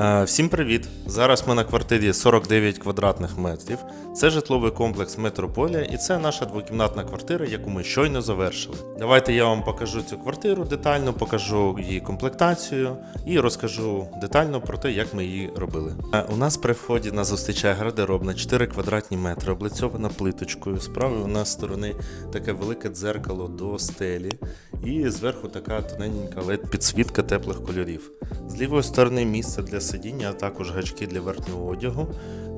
Е, Всім привіт! Зараз ми на квартирі 49 квадратних метрів. Це житловий комплекс Метрополія, і це наша двокімнатна квартира, яку ми щойно завершили. Давайте я вам покажу цю квартиру детально, покажу її комплектацію і розкажу детально про те, як ми її робили. Е, У нас при вході нас зустрічає гардеробна 4 квадратні метри, облицьована плиточкою. Справа у нас сторони таке велике дзеркало до стелі, і зверху така тоненька led підсвітка теплих кольорів. З лівої сторони місце для сидіння, а також гачки для верхнього одягу.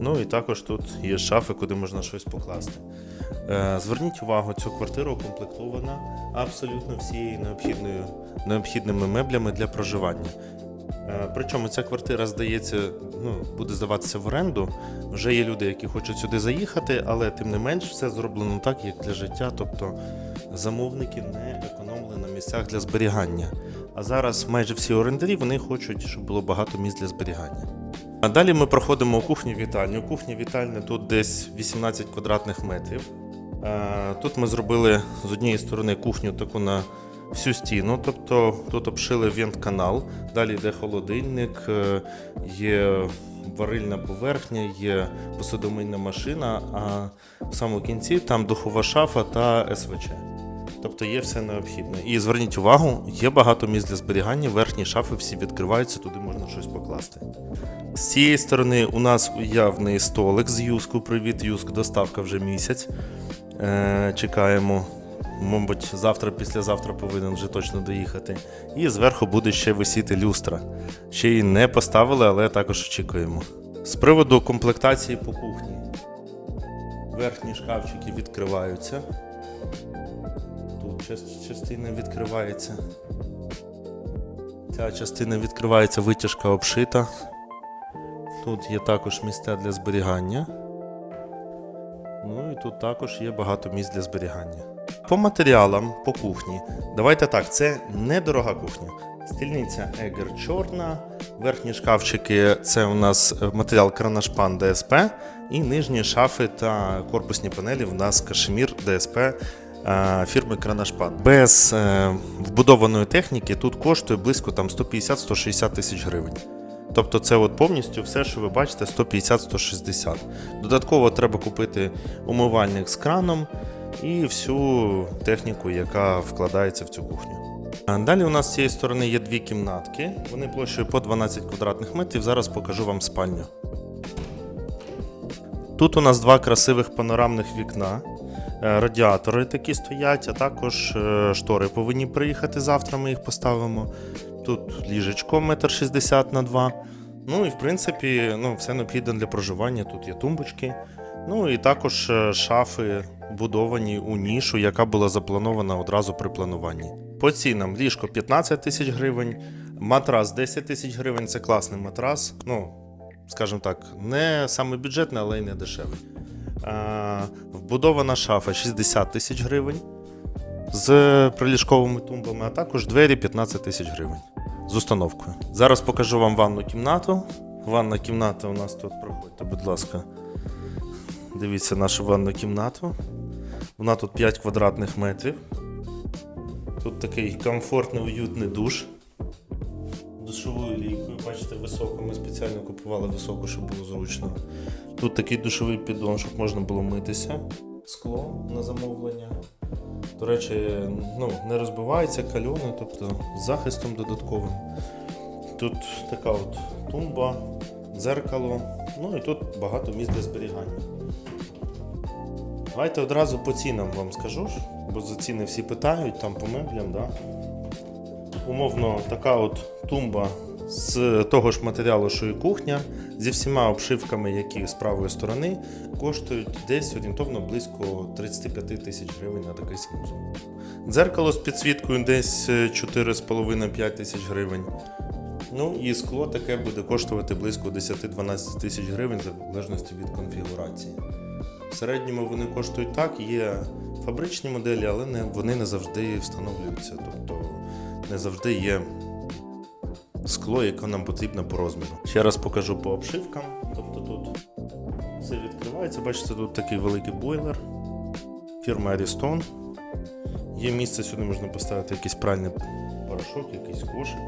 Ну і також тут є шафи, куди можна щось покласти. Е, Зверніть увагу, цю квартира укомплектована абсолютно всією необхідною необхідними меблями для проживання. Е, Причому ця квартира здається, ну, буде здаватися в оренду. Вже є люди, які хочуть сюди заїхати, але тим не менш все зроблено так, як для життя. Тобто замовники не економили на місцях для зберігання. А зараз майже всі орендарі вони хочуть, щоб було багато місць для зберігання. А далі ми проходимо кухню вітальню. Кухня вітальня тут десь 18 квадратних метрів. Е, Тут ми зробили з однієї сторони кухню таку на всю стіну, тобто тут обшили вент-канал, далі йде холодильник, е, є варильна поверхня, є посудомийна машина, а в самому кінці там духова шафа та СВЧ. Тобто є все необхідне. І зверніть увагу, є багато місць для зберігання, верхні шафи всі відкриваються, туди можна щось покласти. З цієї сторони у нас уявний столик з юску. Привіт, юск, доставка вже місяць. Е, чекаємо. Мабуть, завтра, післязавтра повинен вже точно доїхати. І зверху буде ще висіти люстра. Ще її не поставили, але також очікуємо. З приводу комплектації по кухні. Верхні шкафчики відкриваються. Тут частина відкривається. Ця частина відкривається, витяжка обшита. Тут є також місця для зберігання. Ну і тут також є багато місць для зберігання. По матеріалам, по кухні. Давайте так, це недорога кухня. Стільниця Егер чорна, верхні шкафчики це у нас е, матеріал Кранашпан ДСП, і нижні шафи та корпусні панелі у нас Кашемір ДСП е, фірми Кранашпан. Без е, вбудованої техніки тут коштує близько там 150-160 тисяч гривень. Тобто це от повністю все, що ви бачите, 150-160. Додатково треба купити умивальник з краном і всю техніку, яка вкладається в цю кухню. Далі у нас з цієї сторони є дві кімнатки. Вони площею по 12 квадратних метрів. Зараз покажу вам спальню. Тут у нас два красивих панорамних вікна. Е, Радіатори такі стоять, а також е, штори повинні приїхати завтра. Ми їх поставимо. Тут ліжечко 1,60 м на 2 Ну і в принципі, ну, все необхідне для проживання. Тут є тумбочки. Ну і також е, шафи будовані у нішу, яка була запланована одразу при плануванні. По цінам ліжко 15 тисяч гривень, матрас 10 тисяч гривень це класний матрас. Ну, скажімо так, не саме бюджетний, але й не дешевий. Е, вбудована шафа 60 тисяч гривень з приліжковими тумбами, а також двері 15 тисяч гривень з установкою. Зараз покажу вам ванну кімнату. Ванна кімната у нас тут проходьте, будь ласка. Дивіться нашу ванну кімнату. Вона тут 5 квадратних метрів. Тут такий комфортний, уютний душ. Душовою лійкою, бачите, високо. Ми спеціально купували високу, щоб було зручно. Тут такий душовий піддон, щоб можна було митися. Скло на замовлення. До речі, ну, не розбивається кальони, тобто з захистом додатковим. Тут така от тумба, дзеркало, ну і тут багато місць для зберігання. Давайте одразу по цінам вам скажу, бо за ціни всі питають, там по меблям, да? Умовно, така от тумба з того ж матеріалу, що і кухня, зі всіма обшивками, які з правої сторони, коштують десь орієнтовно близько 35 тисяч гривень на такий санузел. Дзеркало з підсвіткою десь 4,5-5 тисяч гривень. Ну і скло таке буде коштувати близько 10-12 тисяч гривень, в залежності від конфігурації. В середньому вони коштують так, є фабричні моделі, але не, вони не завжди встановлюються. Тобто не завжди є скло, яке нам потрібно по розміру. Ще раз покажу по обшивкам. Тобто тут все відкривається. Бачите, тут такий великий бойлер фірми Ariston. Є місце, сюди можна поставити якийсь пральний порошок, якийсь кошик.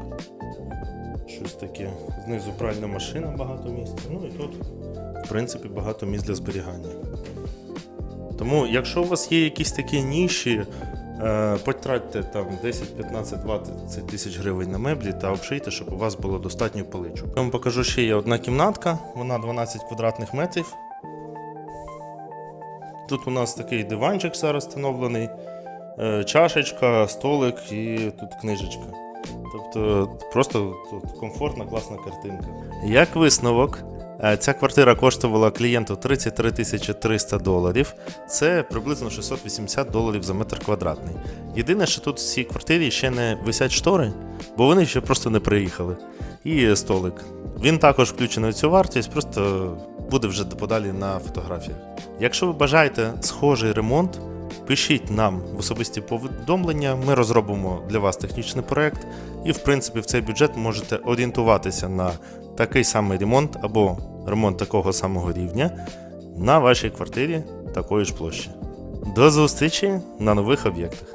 Щось таке. Знизу пральна машина багато місця. Ну і тут, в принципі, багато місць для зберігання. Тому, якщо у вас є якісь такі ніші, е, потратьте там 10, 15, 20 тисяч гривень на меблі та обшийте, щоб у вас було достатньо поличок. Я вам покажу ще є одна кімнатка, вона 12 квадратних метрів. Тут у нас такий диванчик зараз встановлений, е, чашечка, столик і тут книжечка. Тобто просто тут комфортна, класна картинка. Як висновок, е, ця квартира коштувала клієнту 33 тисячі 300 доларів. Це приблизно 680 доларів за метр квадратний. Єдине, що тут в цій квартирі ще не висять штори, бо вони ще просто не приїхали. І столик. Він також включений в цю вартість, просто буде вже подалі на фотографіях. Якщо ви бажаєте схожий ремонт, пишіть нам в особисті повідомлення, ми розробимо для вас технічний проект, і в принципі в цей бюджет можете орієнтуватися на такий самий ремонт або ремонт такого самого рівня на вашій квартирі такої ж площі. До зустрічі на нових об'єктах.